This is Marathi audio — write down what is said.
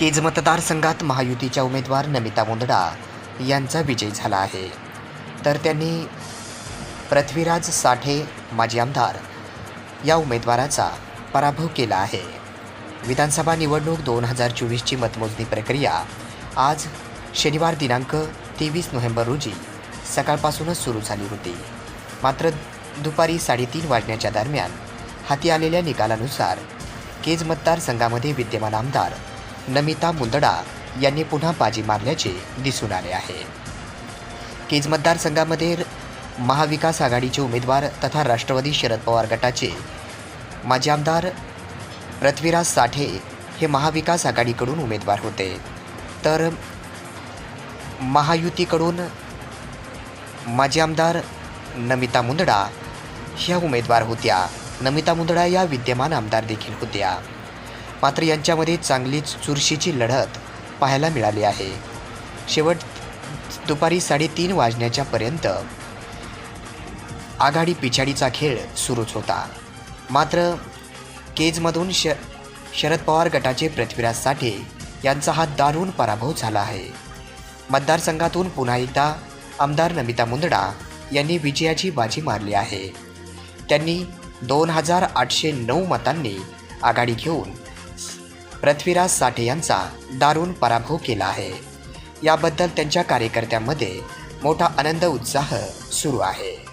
केज मतदारसंघात महायुतीच्या उमेदवार नमिता मुंदडा यांचा विजय झाला आहे. तर त्यांनी पृथ्वीराज साठे माजी आमदार या उमेदवाराचा पराभव केला आहे. विधानसभा निवडणूक दोन हजार चोवीसची मतमोजणी प्रक्रिया आज शनिवार दिनांक तेवीस नोव्हेंबर रोजी सकाळपासूनच सुरू झाली होती. मात्र दुपारी साडेतीन वाजण्याच्या दरम्यान हाती आलेल्या निकालानुसार केज मतदारसंघामध्ये विद्यमान आमदार नमिता मुंदडा यांनी पुन्हा बाजी मारल्याचे दिसून आले आहे. केज मतदारसंघामध्ये महाविकास आघाडीचे उमेदवार तथा राष्ट्रवादी शरद पवार गटाचे माजी आमदार पृथ्वीराज साठे हे महाविकास आघाडीकडून उमेदवार होते. तर महायुतीकडून माजी आमदार नमिता मुंदडा ह्या उमेदवार होत्या. नमिता मुंदडा या विद्यमान आमदार देखील होत्या. मात्र यांच्यामध्ये चांगलीच चुरशीची लढत पाहायला मिळाली आहे. शेवट दुपारी साडेतीन वाजण्याच्यापर्यंत आघाडी पिछाडीचा खेळ सुरूच होता. मात्र केजमधून श शरद पवार गटाचे पृथ्वीराज साठे यांचा हा दारुण पराभव झाला आहे. मतदारसंघातून पुन्हा एकदा आमदार नमिता मुंदडा यांनी विजयाची बाजी मारली आहे. त्यांनी दोन हजार आठशे नऊ मतांनी आघाडी घेऊन पृथ्वीराज साठे यांचा दारुण पराभव केला आहे. याबद्दल त्यांच्या कार्यकर्त्यांमध्ये मोठा आनंद उत्साह सुरू आहे.